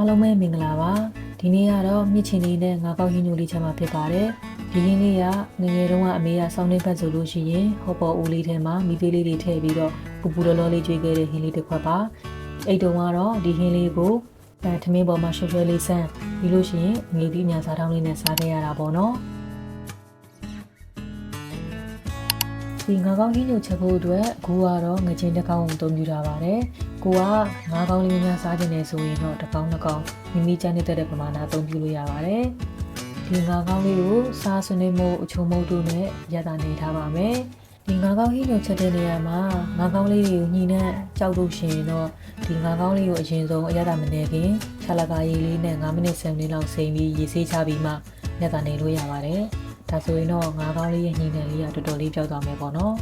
အားလုံးပဲမင်္ဂလာပါဒီနေ့ကတော့မြစ်ချင်လေးနဲ့ငါးကောက်ဟင်းညိုလေးချက်မှာဖြစ်ပါတယ်ဒီဟင်းလေးကငယ်ငယ်တုန်းကအမေကစောင်းနေဖက်ဆိုလို့ရှိရင်ဟောပေါ်ဦးလေးထဲမှာမိသေးလေးတွေထည့်ပြီးတော့ပူပူလောလောလေးကျွေးခဲ့တဲ့ဟင်းလေးတစ်ခွက်ပါအဲ့တုန်းကတော့ဒီဟင်းလေးကိုအဲထမင်းပေါ်မှာရွှဲရွှဲလေးဆန်းပြီးလို့ရှိရင်ငေးပြီးညာစားတောင်းလေးနဲ့စားခဲ့ရတာပေါ့နော် ဒီငါးကောင်းကြီးညိုချက်ဖို့အတွက်အခုကတော့ငချင်းတစ်ကောင်ကိုအသုံးပြုထားပါတယ်။ကိုကငါးကောင်းလေးများစားခြင်းနဲ့ဆိုရင်တော့တစ်ကောင်နှစ်ကောင်မိမိကြမ်းနေတဲ့ပမာဏအသုံးပြုလို့ရပါတယ်။ဒီငါးကောင်းလေးကိုစားဆွနေမှုအချုံမုတ်တို့နဲ့ရတာနေထားပါမယ်။ဒီငါးကောင်းဟင်းညိုချက်တဲ့နေရာမှာငါးကောင်းလေးတွေကိုညှိနှံ့ကြောက်လို့ရှိရင်တော့ဒီငါးကောင်းလေးကိုအရင်ဆုံးအရတာမနေခင်ခြာလကာရည်လေးနဲ့9မိနစ်10မိနစ်လောက်စိမ်ပြီးရေဆေးချပြီးမှရတာနေလို့ရပါတယ်။ ဒါဆိုရင်တော့ငါးကောင်းလေးရဲ့ညှိနှံလေးကတော်တော်လေးပြောက်သွားမယ်ပေါ့နော်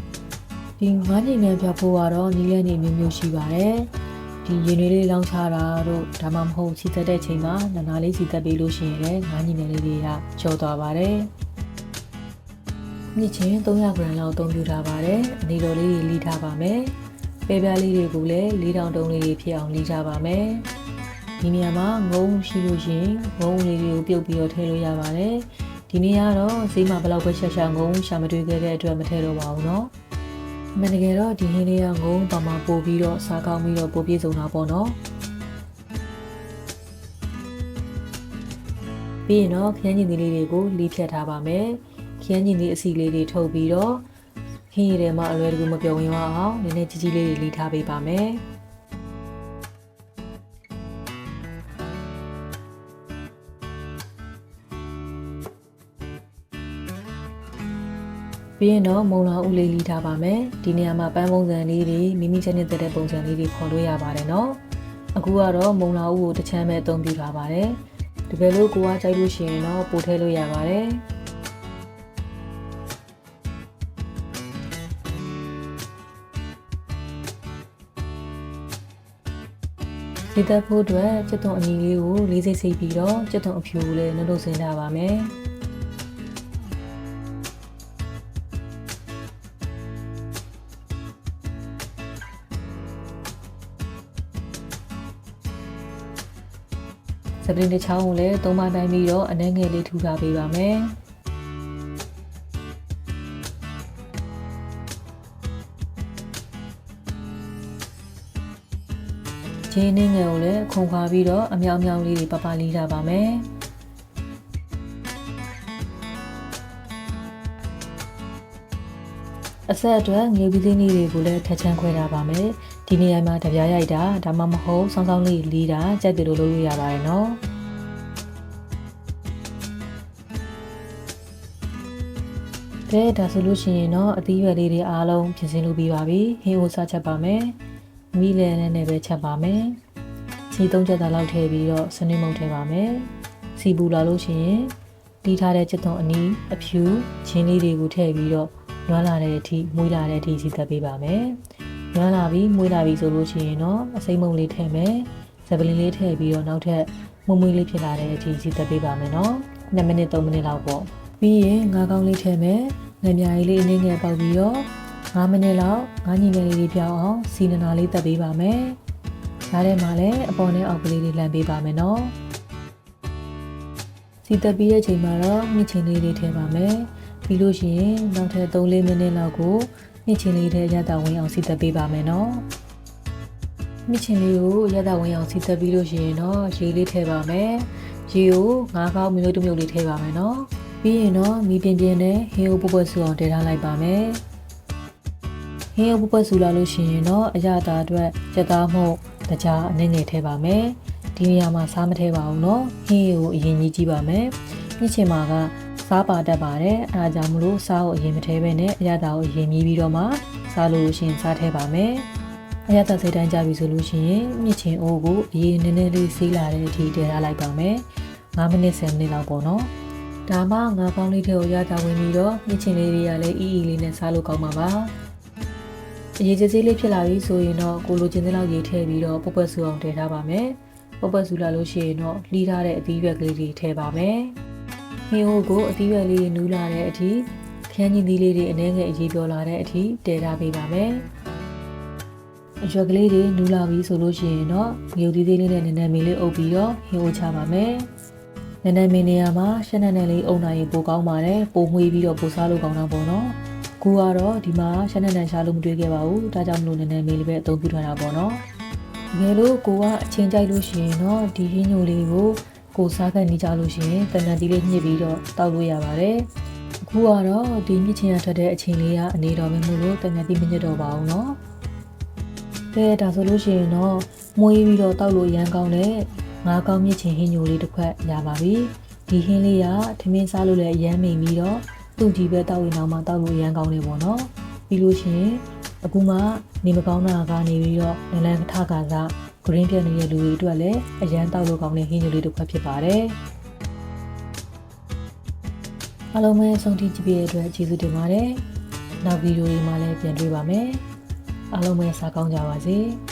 ဒီငါးညှိနှံပြောက်ဖို့ကတော့နီးလဲနေမျိုးမျိုးရှိပါတယ်ဒီရင်လေးလေးလောင်းချတာတို့ဒါမှမဟုတ်စီသက်တဲ့ချိန်မှာနာနာလေးစီသက်ပေးလို့ရှိရင်လည်းငါးညှိနှံလေးတွေကကျော်သွားပါတယ်မြစ်ချင်း300 gram လောက်အသုံးပြုထားပါတယ်အနေတော်လေးတွေလီးထားပါမယ်ပဲပြားလေးတွေကိုလည်း4000တုံးလေးတွေဖြစ်အောင်လီးထားပါမယ်ဒီနေရာမှာငုံရှိလို့ရှိရင်ငုံလေးတွေကိုပြုတ်ပြီးတော့ထည့်လို့ရပါတယ် ဒီနေ့ကတော့ဈေးမှာဘယ်လောက်ပဲရှာရှာငုံရှာမတွေ့ခဲ့တဲ့အတွက်မထည့်တော့ပါဘူးเนาะမန်တကယ်တော့ဒီဟင်းလေးကငုံပါမှာပို့ပြီးတော့စားကောင်းပြီးတော့ပို့ပြည့်စုံတာပေါ့နော်ပြီးရင်တော့ခရမ်းညင်သီးလေးတွေကိုလီးဖြတ်ထားပါမယ်ခရမ်းညင်သီးအစီလေးတွေထုတ်ပြီးတော့ဟင်းရည်ထဲမှာအလွယ်တကူမပြုံဝင်အောင်နည်းနည်းကြီးကြီးလေးတွေလီးထားပေးပါမယ် ပြီးရင်တော့မုံလောင်ဥလေးလေးထားပါမယ်ဒီနေရာမှာပန်းပုံစံလေးတွေမိမိချက်နဲ့တက်တဲ့ပုံစံလေးတွေဖော်လို့ရပါတယ်နော်အခုကတော့မုံလောင်ဥကိုတစ်ချမ်းပဲအသုံးပြုထားပါတယ်တကယ်လို့ကိုကကြိုက်လို့ရှိရင်တော့ပို့ထည့်လို့ရပါတယ်ဒီတက်ဖို့အတွက်ကျွတ်တုံအညီလေးကိုလေးစိတ်စိတ်ပြီးတော့ကျွတ်တုံအဖြူကိုလည်းနှုတ်လို့စဉ်းစားပါမယ်။ စပရင်တစ်ချောင်းကိုလည်းသုံးပါတိုင်းပြီးတော့အနှဲငယ်လေးထူထားပေးပါမယ်။ဂျင်းနှင်းငယ်ကိုလည်းခုံခွာပြီးတော့အမြောင်မြောင်လေးတွေပပလေးထားပါမယ်။အဆက်အတွက်ငေးပြီးသေးနည်းတွေကိုလည်းထက်ချမ်းခွဲထားပါမယ် ဒီနေရာမှာတပြားရိုက်တာဒါမှမဟုတ်စောင်းစောင်းလေးလီးတာကြက်တယ်လို့လုပ်လို့ရပါတယ်နော်ကဲဒါဆိုလို့ရှိရင်တော့အသီးရွက်လေးတွေအားလုံးပြင်ဆင်လုပ်ပြီးပါပြီဟင်းကိုစားချက်ပါမယ်မိလည်းနဲ့နဲ့ပဲချက်ပါမယ်စီသုံးချက်သားလောက်ထည့်ပြီးတော့စနစ်မုံထည့်ပါမယ်စီပူလာလို့ရှိရင်တီးထားတဲ့ချက်သွန်အနီးအဖြူချင်းလေးတွေကိုထည့်ပြီးတော့နွမ်းလာတဲ့အထိမွေးလာတဲ့အထိစီသက်ပေးပါမယ်။ နွမ်းလာပြီးမွေးလာပြီးဆိုလို့ရှိရင်တော့အစိမ့်မုံလေးထည့်မယ်။ဇပလင်းလေးထည့်ပြီးတော့နောက်ထပ်မွေးမွေးလေးဖြစ်လာတဲ့အထိစီသက်ပေးပါမယ်နော်။2မိနစ်3မိနစ်လောက်ပေါ့။ပြီးရင်ငါးကောင်းလေးထည့်မယ်။ငမြားကြီးလေးအနည်းငယ်ပေါက်ပြီးတော့9မိနစ်လောက်ငါးညီငယ်လေးပြောင်းအောင်စီနနာလေးတက်ပေးပါမယ်။ဒါထဲမှာလည်းအပေါ်နဲ့အောက်ကလေးတွေလှမ်းပေးပါမယ်နော်။စီတက်ပြီးရဲ့ချိန်မှာတော့မြင့်ချင်းလေးတွေထည့်ပါမယ်။ပြီးလို့ရှိရင်နောက်ထပ်3-4မိနစ်လောက်ကို မြင့်ချင်းလေးထဲရတာဝင်အောင်စီသက်ပေးပါမယ်နော်မြင့်ချင်းလေးကိုရတာဝင်အောင်စီသက်ပြီးလို့ရှိရင်တော့ရေလေးထည့်ပါမယ်ရေကိုငါးကောက်မျိုးတစ်မျိုးလေးထည့်ပါမယ်နော်ပြီးရင်တော့မီးပြင်းပြင်းနဲ့ဟင်းကိုပုတ်ပုတ်ဆူအောင်တည်ထားလိုက်ပါမယ်ဟင်းကိုပုတ်ပုတ်ဆူလာလို့ရှိရင်တော့အရသာအတွက်စက်သားမှုတကြားအနည်းငယ်ထည့်ပါမယ်ဒီနေရာမှာစားမထည့်ပါဘူးเนาะဟင်းကိုအရင်ကြီးကြည့်ပါမယ်မြင့်ချင်မှာက စားပါတတ်ပါတယ်အဲဒါကြောင့်မလို့စားကိုအရင်မထဲပဲနဲ့အရသာကိုအရင်မြည်ပြီးတော့မှစားလို့ရှိရင်စားထဲပါမယ်အရသာစိတ်တိုင်းကြပြီဆိုလို့ရှိရင်မြစ်ချင်အိုးကိုအရင်နည်းနည်းလေးဆေးလာတဲ့အထိတည်ထားလိုက်ပါမယ်9မိနစ်10မိနစ်လောက်ပေါ့နော်ဒါမှငါးပေါင်းလေးထဲကိုရတာဝင်ပြီးတော့မြစ်ချင်လေးတွေကလည်းအီအီလေးနဲ့စားလို့ကောင်းပါပါအရေးကြီးလေးဖြစ်လာပြီဆိုရင်တော့ကိုလိုချင်တဲ့လောက်ရေထည့်ပြီးတော့ပုတ်ပွက်ဆူအောင်တည်ထားပါမယ်ပုတ်ပွက်ဆူလာလို့ရှိရင်တော့လှီးထားတဲ့အသီးရွက်ကလေးတွေထည့်ပါမယ် ဟင်းဟိုကိုအသီးရွက်လေးနူးလာတဲ့အထိခရမ်းကြီးသီးလေးတွေအနှဲငယ်အရေးပြောလာတဲ့အထိတည်ထားပေးပါမယ်။ခအရွက်ကလေးတွေနူးလာပြီဆိုလို့ရှိရင်တော့ငရုတ်သေးသေးလေးနဲ့နည်းနည်းမင်းလေးအုပ်ပြီးတော့ဟင်းအိုးချပါမယ်နည်းနည်းမင်းနေရာမှာရှက်နက်နက်လေးအုံနိုင်ရင်ပိုကောင်းပါတယ်ပိုမွေးပြီးတော့ပိုစားလို့ကောင်းတာပေါ့နော်ကိုကတော့ဒီမှာရှက်နက်နက်ရှားလို့မတွေ့ခဲ့ပါဘူးဒါကြောင့်မလို့နည်းနည်းမင်းလေးပဲအသုံးပြုထားတာပေါ့နော်တကယ်လို့ကိုကအချင်းကြိုက်လို့ရှိရင်တော့ဒီဟင်းညိုလေးကို ကိုစားကန်နေကြလို့ရှိရင်တနတ်တီးလေးညှစ်ပြီးတော့တောက်လို့ရပါတယ်။အခုကတော့ဒီမြစ်ချင်းရထွက်တဲ့အချိန်လေးကအနေတော်ပဲမို့လို့တနတ်တီးမညစ်တော့ပါဘူးနော်။ဒါဒါဆိုလို့ရှိရင်တော့မွေးပြီးတော့တောက်လို့ရန်ကောင်းတဲ့ငါးကောင်းမြစ်ချင်းဟင်းညိုလေးတစ်ခွက်ရပါပြီ။ဒီဟင်းလေးကထမင်းစားလို့လည်းရမ်းမိပြီးတော့သူ့ဒီဘက်တောက်ရင်တော့မှတောက်လို့ရန်ကောင်းနေပေါ့နော်။ပြီးလို့ရှိရင်အခုမှနေမကောင်းတာကနေပြီးတော့လလန်ထခါက green ပြတ်နေတဲ့လူတွေအတွက်လည်းအရန်တောက်လို့ကောင်းတဲ့ဟင်းညိုလေးတစ်ခွက်ဖြစ်ပါတယ်အားလုံးပဲဆုံးထိကြည့်ပြတဲ့အတွက်ကျေးဇူးတင်ပါတယ်နောက်ဗီဒီယိုတွေမှာလည်းပြန်တွေ့ပါမယ်အားလုံးပဲစားကောင်းကြပါစေ။